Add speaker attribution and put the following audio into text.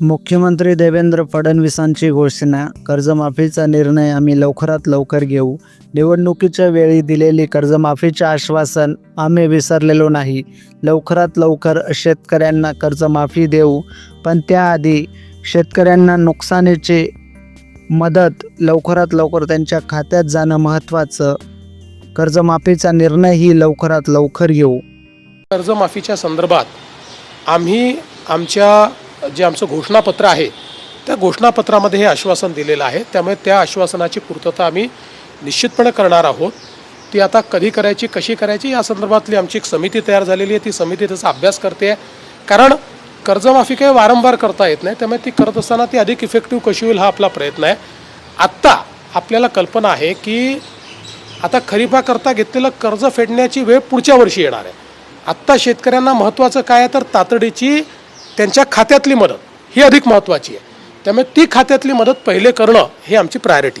Speaker 1: मुख्यमंत्री देवेंद्र फडणवीसांची घोषणा कर्जमाफीचा निर्णय आम्ही लवकरात लवकर घेऊ. निवडणुकीच्या वेळी दिलेली कर्जमाफीचे आश्वासन आम्ही विसरलेलो नाही. लवकरात लवकर शेतकऱ्यांना कर्जमाफी देऊ. पण त्याआधी शेतकऱ्यांना नुकसानीची मदत लवकरात लवकर त्यांच्या खात्यात जाणं महत्त्वाचं. कर्जमाफीचा निर्णयही लवकरात लवकर घेऊ.
Speaker 2: कर्जमाफीच्या संदर्भात आम्ही आमच्या जे आमचं घोषणापत्र आहे त्या घोषणापत्रामध्ये हे आश्वासन दिलेलं आहे. त्यामुळे त्या आश्वासनाची पूर्तता आम्ही निश्चितपणे करणार आहोत. ती आता कधी करायची कशी करायची या संदर्भातली आमची एक समिती तयार झालेली आहे. ती समिती त्याचा अभ्यास करते. आहे कारण कर्जमाफी काही वारंवार करता येत नाही. त्यामुळे ती करत असताना ती अधिक इफेक्टिव्ह कशी होईल हा आपला प्रयत्न आहे. आत्ता आपल्याला कल्पना आहे की आता खरीपाकरता घेतलेलं कर्ज फेडण्याची वेळ पुढच्या वर्षी येणार आहे. आत्ता शेतकऱ्यांना महत्त्वाचं काय आहे? तर तातडीची त्यांच्या खात्यातली मदत ही अधिक महत्त्वाची आहे. त्यामुळे ती खात्यातली मदत पहिले करणं ही आमची प्रायोरिटी आहे.